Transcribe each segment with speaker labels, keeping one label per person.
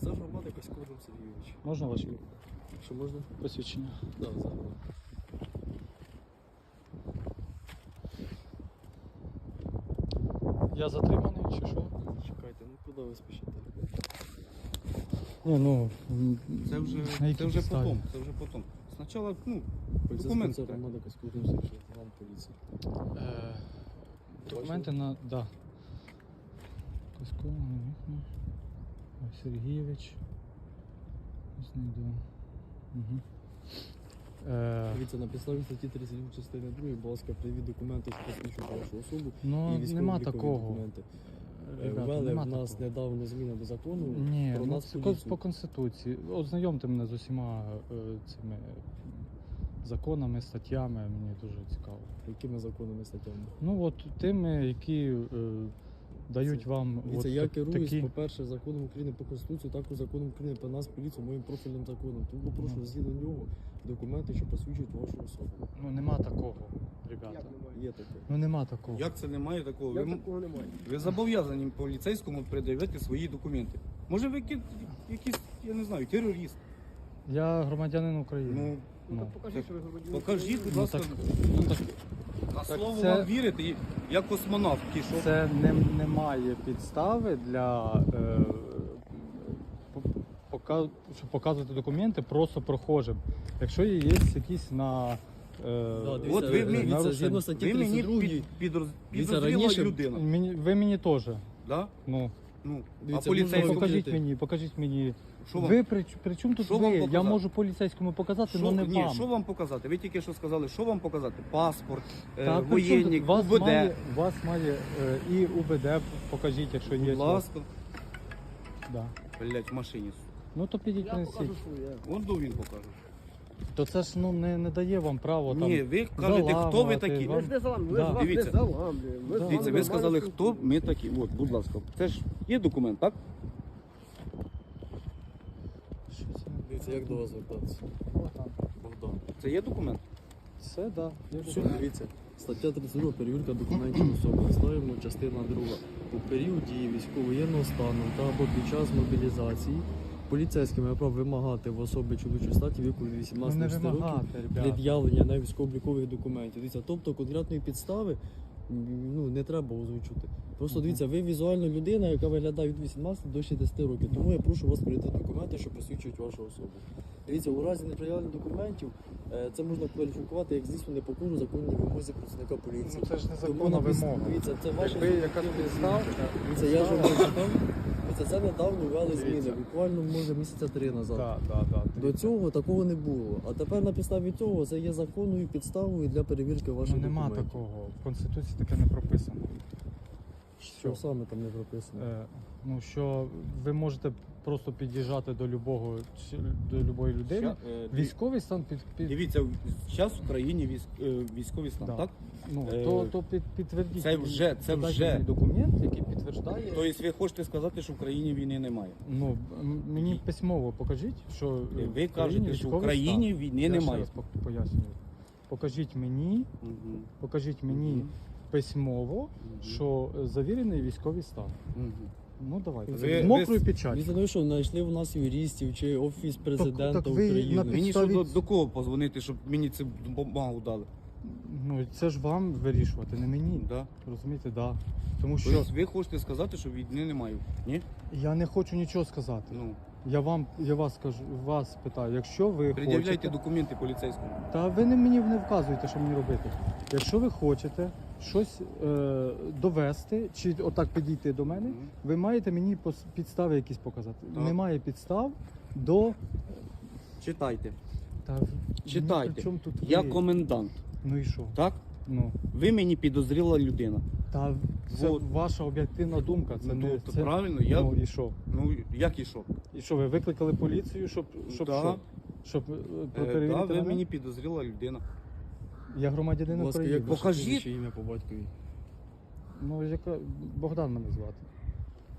Speaker 1: Пейзаж громади Дмитро Сергійович.
Speaker 2: Можна ваші
Speaker 1: Що можна?
Speaker 2: посвідчення?
Speaker 1: Да, зараз.
Speaker 2: Я затриманий чи що?
Speaker 1: Чекайте, ну куди ви спішите?
Speaker 2: Ні, ну
Speaker 3: Це вже,
Speaker 2: на якій
Speaker 3: це вже
Speaker 2: підставі?
Speaker 3: потом. Це вже потом. Спочатку, ну, треба.
Speaker 1: громади Коськов Дмитро Сергійович, вам поліції.
Speaker 2: Е, документи на. Да. Ой, Сергійович. Знайду. Угу. Е,
Speaker 1: Дивіться, на підставі статті 37 частини 2, будь ласка, привід документи, що посвідчують вашу особу
Speaker 2: ну,
Speaker 1: і
Speaker 2: нема
Speaker 1: військово-облікові
Speaker 2: такого.
Speaker 1: документи. Е,
Speaker 2: Ребята,
Speaker 1: Ввели
Speaker 2: нема
Speaker 1: в нас
Speaker 2: такого.
Speaker 1: недавно зміни до закону
Speaker 2: Ні,
Speaker 1: про
Speaker 2: ну,
Speaker 1: нас поліцію.
Speaker 2: по Конституції. Ознайомте мене з усіма е, цими законами, статтями, мені дуже цікаво.
Speaker 1: Якими законами статтями?
Speaker 2: Ну от тими, які е, дають
Speaker 1: Це-
Speaker 2: вам
Speaker 1: Дивіться,
Speaker 2: от
Speaker 1: я керуюсь,
Speaker 2: такі.
Speaker 1: по-перше, законом України по Конституції, також законом України про нас поліцію, моїм профільним законом. Тому попрошу
Speaker 2: Ну.
Speaker 1: згідно нього документи, що посвідчують вашу особу.
Speaker 2: Ну нема такого, ребята.
Speaker 1: Є таке.
Speaker 2: Ну нема такого.
Speaker 3: як це немає такого?
Speaker 1: Я
Speaker 3: Ви,
Speaker 1: такого немає.
Speaker 3: ви зобов'язані поліцейському пред'явити свої документи. Може ви якийсь, я не знаю, терорист.
Speaker 2: Я громадянин України.
Speaker 3: Ну,
Speaker 2: Ну,
Speaker 1: покажіть, що ви громадянин
Speaker 3: покажіть, будь
Speaker 2: Ну,
Speaker 3: ласка,
Speaker 2: так, ну, так
Speaker 3: на
Speaker 2: так
Speaker 3: слово
Speaker 2: це-
Speaker 3: вам вірите, і- як космонавт пішов.
Speaker 2: це не, немає підстави для е, по- пока- щоб показувати документи просто прохожим. Якщо є якісь на е,
Speaker 1: Да,
Speaker 3: От ви
Speaker 1: е,
Speaker 3: мені-
Speaker 1: дивіться, згідно статті
Speaker 3: Ви мені
Speaker 1: 32,
Speaker 3: під, підроз,
Speaker 1: Дивіться,
Speaker 3: підозріла
Speaker 1: раніше-
Speaker 3: людина.
Speaker 2: мені, ви мені теж.
Speaker 3: Да?
Speaker 2: Ну,
Speaker 3: Ну,
Speaker 1: Дивіться,
Speaker 3: а поліцейському,
Speaker 2: покажіть мені, покажіть мені.
Speaker 3: що вам,
Speaker 2: Ви при, при чому тут
Speaker 3: Що
Speaker 2: ви?
Speaker 3: вам
Speaker 2: Я
Speaker 3: показати?
Speaker 2: можу поліцейському показати, але не
Speaker 3: ні,
Speaker 2: вам.
Speaker 3: що вам показати? Ви тільки що сказали, що вам показати? Паспорт, е,
Speaker 2: Та при чому
Speaker 3: воєнник,
Speaker 2: тут? вас
Speaker 3: УБД.
Speaker 2: має, вас має е, і УБД покажіть, якщо є.
Speaker 3: Будь ласка.
Speaker 2: Да.
Speaker 3: Блять, в машині.
Speaker 2: Ну то підіть
Speaker 1: Я
Speaker 2: принесіть.
Speaker 1: покажу, що я.
Speaker 3: Вон до він покаже.
Speaker 2: То це ж ну не, не дає вам право там.
Speaker 3: Ні, ви кажете, хто ви
Speaker 2: заламувати,
Speaker 3: такі.
Speaker 2: вам-
Speaker 4: ж не заламуємо, ми
Speaker 2: Да.
Speaker 4: ж
Speaker 3: Дивіться.
Speaker 4: не заламлюємо. Ми з
Speaker 2: Да.
Speaker 3: Дивіться, ви сказали,
Speaker 4: нормально
Speaker 3: хто ми такі. От, будь ласка, це ж є документ, так?
Speaker 1: Дивіться, як до вас звертатися?
Speaker 2: Богдан.
Speaker 1: Богдан.
Speaker 3: Це є документ?
Speaker 2: Все, да. є
Speaker 1: Все,
Speaker 2: документ.
Speaker 1: дивіться. Стаття 32 перевірка документів особи. Ставимо частина друга. У період дії військово-воєнного стану та або під час мобілізації поліцейський має право вимагати в особи чоловічої статі віку від
Speaker 2: Ну
Speaker 1: 18
Speaker 2: не
Speaker 1: до 60 років пред'явлення на військово-облікових документів. Дивіться, тобто конкретної підстави ну, не треба озвучити. Просто
Speaker 2: Мгм.
Speaker 1: дивіться, ви візуально людина, яка виглядає від 18 до 60 років. Тому я прошу вас прийти документи, що посвідчують вашу особу. Дивіться, у разі неприявлення документів е, це можна кваліфікувати як звісно непокору законній вимозі працівника поліції.
Speaker 2: Ну це ж не
Speaker 1: Тому
Speaker 2: вимога.
Speaker 1: Дивіться, це ваше
Speaker 2: Якби якась підстава,
Speaker 1: Дивіться, я ж вам прочитав. Дивіться, це недавно ввели зміни,
Speaker 2: Дивіться.
Speaker 1: буквально може місяця три назад.
Speaker 2: Так, так, так.
Speaker 1: До цього такого не було. А тепер на підставі цього це є законною підставою для перевірки ваших
Speaker 2: Ну нема
Speaker 1: документів.
Speaker 2: такого. В Конституції таке не прописано.
Speaker 1: Що саме там не прописано?
Speaker 2: Е, ну що ви можете просто під'їжджати до любого до любої людини.
Speaker 3: Ща- е,
Speaker 2: Військовий стан під, під
Speaker 3: Дивіться, зараз в країні військ, е, військовий стан,
Speaker 2: Да.
Speaker 3: так?
Speaker 2: ну
Speaker 3: е,
Speaker 2: то, то під, підтвердіть.
Speaker 3: це вже- це вже.
Speaker 2: документ, який підтверджає.
Speaker 3: Тобто ви хочете сказати, що в країні війни немає.
Speaker 2: Ну м- мені письмово покажіть, що е,
Speaker 3: Ви
Speaker 2: в
Speaker 3: кажете, що в
Speaker 2: військовий
Speaker 3: країні
Speaker 2: стан.
Speaker 3: війни
Speaker 2: Я ще
Speaker 3: немає.
Speaker 2: раз по- пояснюю. Покажіть мені,
Speaker 3: Мгм.
Speaker 2: покажіть мені
Speaker 3: Мгм.
Speaker 2: письмово,
Speaker 3: Мгм.
Speaker 2: що е, завірений військовий стан.
Speaker 3: Мгм.
Speaker 2: Ну давайте.
Speaker 1: Ви-
Speaker 2: з мокрою
Speaker 3: ви-
Speaker 2: печаттю.
Speaker 1: Дивіться, ну що, знайшли в нас юристів чи офіс президента
Speaker 2: так ви
Speaker 1: України.
Speaker 2: на
Speaker 3: Мені що до, до кого позвонити, щоб мені цю бумагу дали?
Speaker 2: Ну це ж вам вирішувати, не мені.
Speaker 3: Да.
Speaker 2: Розумієте, да. Тому що
Speaker 3: Тобто ви хочете сказати, що війни немає? Ні?
Speaker 2: я не хочу нічого сказати.
Speaker 3: Ну,
Speaker 2: Я вам я вас кажу, вас питаю, якщо ви
Speaker 3: пред'являйте
Speaker 2: хочете,
Speaker 3: документи поліцейському.
Speaker 2: та ви не мені не вказуєте, що мені робити. Якщо ви хочете щось е, довести, чи отак підійти до мене,
Speaker 3: Мгм.
Speaker 2: ви маєте мені пос- підстави якісь показати.
Speaker 3: Так.
Speaker 2: Немає підстав до
Speaker 3: Читайте.
Speaker 2: та
Speaker 3: Читайте.
Speaker 2: ну, при чому тут
Speaker 3: Я
Speaker 2: ви?
Speaker 3: комендант,
Speaker 2: Ну і що?
Speaker 3: так?
Speaker 2: Ну
Speaker 3: Ви мені підозріла людина.
Speaker 2: та це
Speaker 3: Вот.
Speaker 2: ваша об'єктивна думка. Це
Speaker 3: ну,
Speaker 2: не
Speaker 3: то
Speaker 2: це,
Speaker 3: правильно, я.
Speaker 2: ну і що?
Speaker 3: Ну як і що?
Speaker 2: І що ви викликали поліцію, щоб щоб
Speaker 3: Да.
Speaker 2: що? Щоб е,
Speaker 3: Е,
Speaker 2: перевірити
Speaker 3: да, ви
Speaker 2: мене?
Speaker 3: мені підозріла людина.
Speaker 2: Я громадянин
Speaker 1: Будь ласка,
Speaker 2: України.
Speaker 1: як ваше
Speaker 3: Покажіть.
Speaker 1: прізвище, ім'я по батькові.
Speaker 2: Ну яка Богдан мене звати.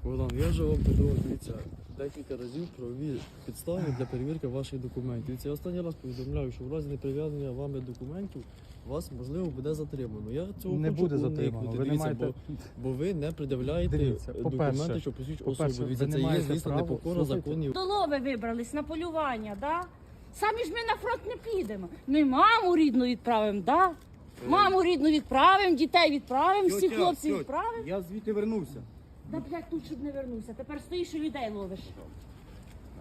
Speaker 1: Богдан, я вже вам подавав, дивіться, декілька разів правові підстави для перевірки ваших документів. Дивіться, я останній раз повідомляю, що в разі неприв'язання вами документів вас можливо буде затримано. Я цього
Speaker 2: Не
Speaker 1: хочу
Speaker 2: буде затримано. Ви не
Speaker 1: Дивіться,
Speaker 2: маєте
Speaker 1: бо, бо ви не пред'являєте
Speaker 2: Дивіться,
Speaker 1: е,
Speaker 2: по-перше,
Speaker 1: документи, що посвідчують
Speaker 2: по-перше,
Speaker 1: особу.
Speaker 2: ви не
Speaker 1: це є,
Speaker 2: маєте
Speaker 1: звісно,
Speaker 2: права-
Speaker 1: непокора законів.
Speaker 4: До лови вибрались на полювання, да? Самі ж ми на фронт не підемо. Ми маму рідну відправимо, да? Маму рідну відправимо, дітей відправимо, всіх
Speaker 3: Тьотя,
Speaker 4: хлопців
Speaker 3: тьотя,
Speaker 4: відправимо.
Speaker 3: Я звідти вернувся.
Speaker 4: Да, блядь, тут щоб не вернувся. Тепер стоїш і людей ловиш.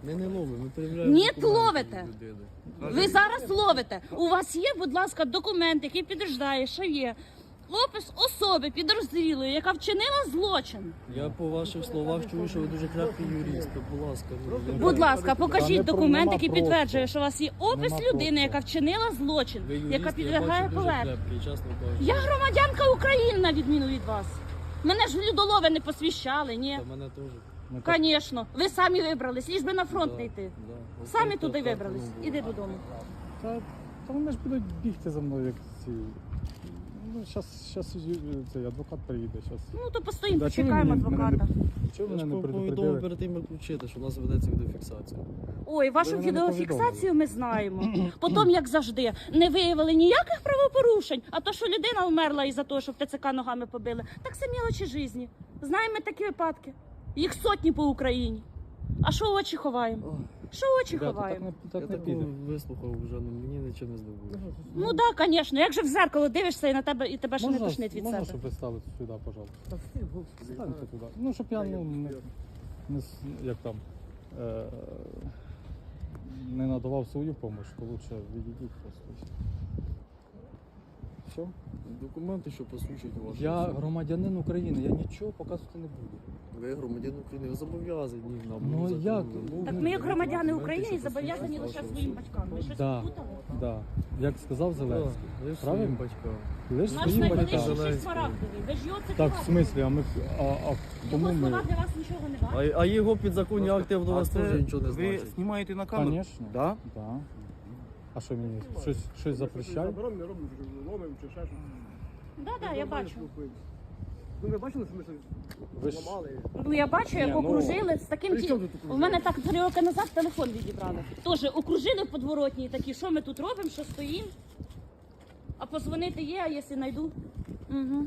Speaker 1: Ми не ловимо, ми перевіряємо.
Speaker 4: Ні,
Speaker 1: документи
Speaker 4: ловите.
Speaker 1: людини.
Speaker 4: Ви зараз ловите. У вас є, будь ласка, документ, який підтверждає, що є опис особи підрозділої, яка вчинила злочин.
Speaker 1: Я по ваших словах чую, що ви дуже крепкий юрист. то, Будь ласка, ну,
Speaker 4: Будь ласка, покажіть документ, який підтверджує, що у вас є опис
Speaker 2: Нема
Speaker 4: людини, яка вчинила злочин,
Speaker 1: ви юрист,
Speaker 4: яка
Speaker 1: я
Speaker 4: підлягає
Speaker 1: бачу, дуже
Speaker 4: поверненню.
Speaker 1: крепкий, чесно кажучи.
Speaker 4: Я громадянка України, на відміну від вас. Мене ж в людолови не посвящали, ні.
Speaker 1: Та мене теж.
Speaker 2: Ну,
Speaker 4: Звісно, ви самі вибрались, ліж би на фронт не йти. Самі туди вибрались.
Speaker 1: ну.
Speaker 4: Іди додому.
Speaker 2: Та, та вони ж будуть бігти за мною, як ці. Ну, щас, щас цей адвокат приїде. Щас.
Speaker 4: Ну то постоїмо,
Speaker 2: Да,
Speaker 4: почекаємо
Speaker 2: мене- мене
Speaker 4: адвоката.
Speaker 2: не- Чого
Speaker 1: Я
Speaker 2: мене
Speaker 1: ж
Speaker 2: не
Speaker 1: повідомив
Speaker 2: предупредили?
Speaker 1: перед тим, як включити, що у нас ведеться відеофіксація.
Speaker 4: Ой, вашу
Speaker 2: мене не
Speaker 4: відеофіксацію ми знаємо. Потім, як завжди, не виявили ніяких правопорушень, а то, що людина вмерла із-за того, що в ТЦК ногами побили, так це мілочі житті. Знаємо ми такі випадки. Їх сотні по Україні. А що очі ховаємо? Що очі
Speaker 2: Ребята, так
Speaker 4: ховаємо?
Speaker 2: не,
Speaker 1: Я
Speaker 2: не
Speaker 1: такого
Speaker 2: піде.
Speaker 1: вислухав вже, ну мені нічого не здобуло.
Speaker 4: Ну так, да, звісно. Як же в зеркало дивишся і на тебе і тебе ще не тошнить від
Speaker 2: можна,
Speaker 4: себе.
Speaker 2: щоб ви стали сюди, пожалуйста. Станьте туди. Ну, щоб я ну, не, не, с- як там, е, не надавав свою допомогу, то лучше відійдіть просто. Все?
Speaker 1: Документи, що посвідчують вашу
Speaker 2: Я
Speaker 1: особу.
Speaker 2: громадянин України, я нічого показувати не буду.
Speaker 1: Ви громадян України, ви зобов'язані нам.
Speaker 2: Ну,
Speaker 1: законом
Speaker 2: як?
Speaker 4: Так ми, як громадяни України, зобов'язані лише своїм батькам. Ви щось
Speaker 2: Да.
Speaker 4: попутали?
Speaker 2: Да. Як сказав Зеленський.
Speaker 1: Ж
Speaker 2: Правильно?
Speaker 1: своїм батькам.
Speaker 2: Лиш
Speaker 4: Наш
Speaker 2: своїм
Speaker 4: найвеличніший
Speaker 2: батькам.
Speaker 1: Зеленський.
Speaker 4: смарагдовий. Ви ж його це
Speaker 2: Так, в смислі, а ми а, а кому
Speaker 4: Його слова
Speaker 2: ми?
Speaker 4: для вас нічого не варті.
Speaker 1: А, а його підзаконні акти до
Speaker 3: А це
Speaker 1: теж нічого не
Speaker 3: Ви
Speaker 1: значить.
Speaker 3: знімаєте на камеру?
Speaker 2: Звісно.
Speaker 3: Да?
Speaker 2: Да. А що мені? Щось, щось запрещає?
Speaker 5: Заборонено, не роблю, що ломимо чи ще щось.
Speaker 4: Да, да, я бачу.
Speaker 5: Ну ви бачили, що ми щось
Speaker 2: ж
Speaker 5: ламали?
Speaker 4: Ну я бачу, як
Speaker 2: Ні, ну,
Speaker 4: окружили з таким
Speaker 5: при
Speaker 4: ті...
Speaker 5: чому тут
Speaker 4: У мене так три роки назад телефон відібрали. Тоже окружили в подворотні і такі, що ми тут робимо, що стоїмо. А позвонити є, а якщо знайду. Угу.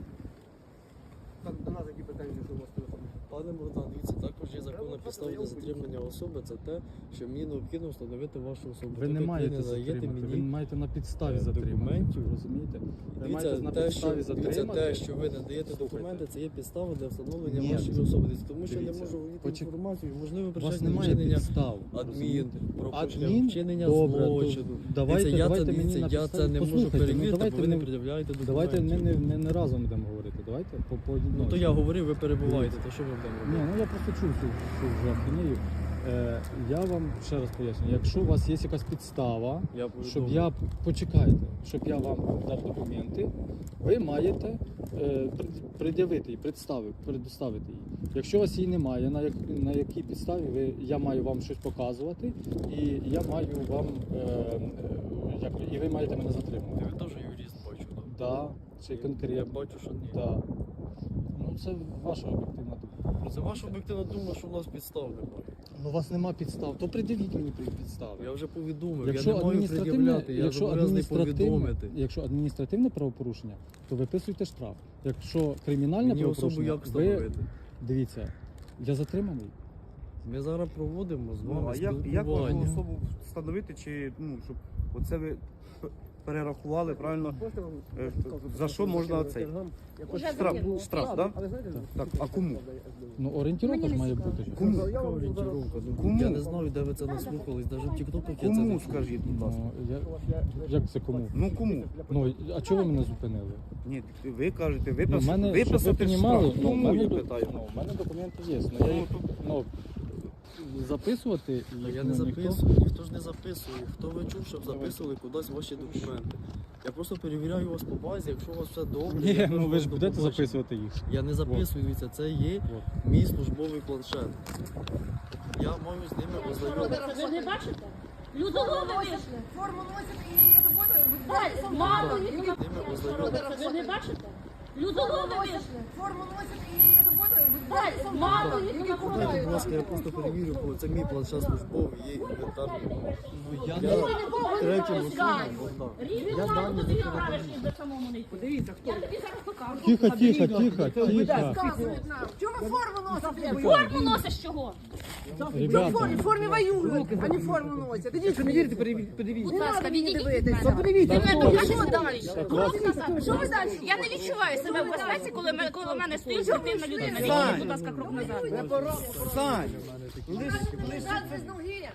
Speaker 5: Так, до нас які претензії, що у вас телефон?
Speaker 1: Пане Богдан, дивіться, також є законна підстава для затримання особи. Це те, що мені необхідно встановити вашу особу.
Speaker 2: Ви не маєте затримати, ви
Speaker 1: мені
Speaker 2: маєте на підставі
Speaker 1: е,
Speaker 2: затримати.
Speaker 1: документів.
Speaker 2: Розумієте? Ви
Speaker 1: Дивіться,
Speaker 2: маєте на
Speaker 1: те, що,
Speaker 2: підставі
Speaker 1: дивіться,
Speaker 2: затримати.
Speaker 1: те, що ви надаєте документи, це є підстава для встановлення
Speaker 2: Ні.
Speaker 1: вашої особи. Тому що я не
Speaker 2: Дивіться,
Speaker 1: можу володіти
Speaker 2: почек-
Speaker 1: інформацією, можливо,
Speaker 2: У вас
Speaker 1: причетне
Speaker 2: немає
Speaker 1: вчинення
Speaker 2: підстав.
Speaker 1: адмін,
Speaker 2: розумієте?
Speaker 1: про
Speaker 2: Адмін?
Speaker 1: вчинення
Speaker 2: Добре, то
Speaker 1: злочину.
Speaker 2: давайте,
Speaker 1: Дивіться, я
Speaker 2: давайте
Speaker 1: це,
Speaker 2: мені
Speaker 1: дивіться,
Speaker 2: на
Speaker 1: я
Speaker 2: підставі-
Speaker 1: це не можу
Speaker 2: Послухайте, ну,
Speaker 1: перевірити,
Speaker 2: давайте
Speaker 1: бо ви не
Speaker 2: ми-
Speaker 1: пред'являєте.
Speaker 2: Давайте ми не, не, не разом будемо. Давайте по, по
Speaker 1: Ну то я говорив, ви перебуваєте, то що ми будемо
Speaker 2: Ні, ну я просто чув цю, цю вже ахінею. Е, я вам ще раз поясню, якщо у вас є якась підстава,
Speaker 1: Я
Speaker 2: щоб
Speaker 1: повідомлю.
Speaker 2: я почекайте, щоб я вам дав документи, ви маєте е, пред- пред'явити її, представити, предоставити її. Якщо у вас її немає, на, як, на якій підставі ви, я маю вам щось показувати, і я маю вам е, е, як, і ви маєте мене затримати.
Speaker 1: Ви теж юрист бачу, так?
Speaker 2: Да, чи
Speaker 1: Я бачу, що ні.
Speaker 2: Да. Ну це ваша об'єктивна думка.
Speaker 1: Ну, Це ваша об'єктивна думка, що у нас підстав немає.
Speaker 2: Ну у вас нема підстав, то пред'явіть мені підстави.
Speaker 1: Я вже повідомив,
Speaker 2: Якщо
Speaker 1: я не маю пред'являти, я зобов'язаний повідомити.
Speaker 2: якщо адміністративне правопорушення, то виписуйте штраф. Якщо кримінальне
Speaker 1: Мені особу
Speaker 2: правопорушення,
Speaker 1: як
Speaker 2: ви
Speaker 1: встановити?
Speaker 2: дивіться, я затриманий.
Speaker 1: Ми зараз проводимо з
Speaker 3: Ну,
Speaker 1: вами
Speaker 3: а як, як
Speaker 1: спілкування.
Speaker 3: особу встановити, чи ну, щоб оце ви перерахували правильно? Е, за що можна цей?
Speaker 4: Уже
Speaker 3: Штраф,
Speaker 4: закинули.
Speaker 3: штраф, так? Так, а кому?
Speaker 2: Ну орієнтировка ж має бути.
Speaker 3: Кому?
Speaker 5: Я вам
Speaker 1: Ну,
Speaker 3: Кому?
Speaker 1: Я не знаю, де ви це наслухались, навіть в тіктоках я це
Speaker 3: Кому
Speaker 1: чув.
Speaker 3: скажіть, будь ласка?
Speaker 2: Ну, я, як це кому?
Speaker 3: Ну кому?
Speaker 2: Ну а чого ви мене зупинили?
Speaker 3: Ні, ви кажете,
Speaker 2: Ну, в
Speaker 3: виписати,
Speaker 2: мене, щоб ви
Speaker 3: виписати
Speaker 2: понімали,
Speaker 3: штраф.
Speaker 2: ну, в
Speaker 3: Кому,
Speaker 2: мене,
Speaker 3: я
Speaker 2: до-
Speaker 3: питаю?
Speaker 2: ну, в мене документи є. Ну, я їх, ну, записувати
Speaker 1: Та
Speaker 2: їх,
Speaker 1: Я не
Speaker 2: ну, ніхто-
Speaker 1: записую, ніхто ж не записує. Хто ви чув, щоб записували кудись ваші документи? Я просто перевіряю вас по базі, якщо у вас все добре.
Speaker 2: Ні, ну ви ж
Speaker 1: до
Speaker 2: будете
Speaker 1: побачення.
Speaker 2: записувати їх.
Speaker 1: Я не записую, дивіться, це є мій службовий планшет. Я маю з ними ознайомитися.
Speaker 4: Ви не бачите? Людолови вийшли.
Speaker 6: Форму носит и работает.
Speaker 4: Далі, мало їх на-
Speaker 1: З ними ознайомитися.
Speaker 4: Ви не бачите? Людолови.
Speaker 6: Форму носят и работают.
Speaker 4: Так, Мало їх
Speaker 1: Дайте, будь ласка, я просто перевірю, бо це мій планшет службовий, є інвентарний.
Speaker 2: Ну, я не...
Speaker 1: третім особам Богдан. Я дані
Speaker 4: не.
Speaker 5: Подивіться, хто.
Speaker 2: Тихо, тихо, тихо, тихо.
Speaker 6: Нам. Чего форму носите?
Speaker 4: Форму носиш чого?
Speaker 6: Ну, в
Speaker 2: Ребята,
Speaker 6: форме, в форме воюют, а не форму носят. Идите,
Speaker 5: Якщо не вірите, подивіться.
Speaker 6: надо мне
Speaker 4: відійдіть від
Speaker 5: Подивіться.
Speaker 4: Мене
Speaker 6: А що далі?
Speaker 4: Що ви далі? Я не відчуваю себе в безпеці, коли ми- коло мене стоїть спортивна людина. Відійдіть, будь ласка, крок назад.
Speaker 3: Сань!
Speaker 6: Ноги.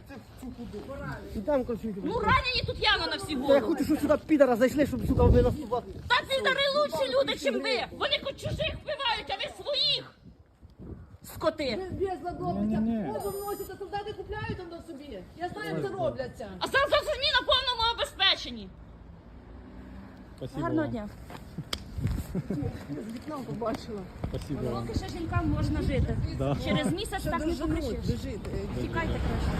Speaker 5: Там кончуйте.
Speaker 4: Ну ранені тут явно на всі
Speaker 5: Я
Speaker 4: голови.
Speaker 5: хочу, щоб сюди підара зайшли, щоб, сука, ви нас тут...
Speaker 4: Та підари лучші люди, чим ви. Вони хоч чужих вбивають, а ви своїх. Скоти.
Speaker 6: Без ладовиця. Форму носять, а солдати купляють там до собі. Я знаю, як це робляться.
Speaker 4: А зараз самі на повному обезпеченні.
Speaker 2: спасибо
Speaker 4: Гарного дня.
Speaker 6: З вікна побачила.
Speaker 2: Спасибо вам.
Speaker 4: Поки ще жінкам можна жити.
Speaker 2: Да.
Speaker 4: Через місяць так не покричиш. Тікайте краще.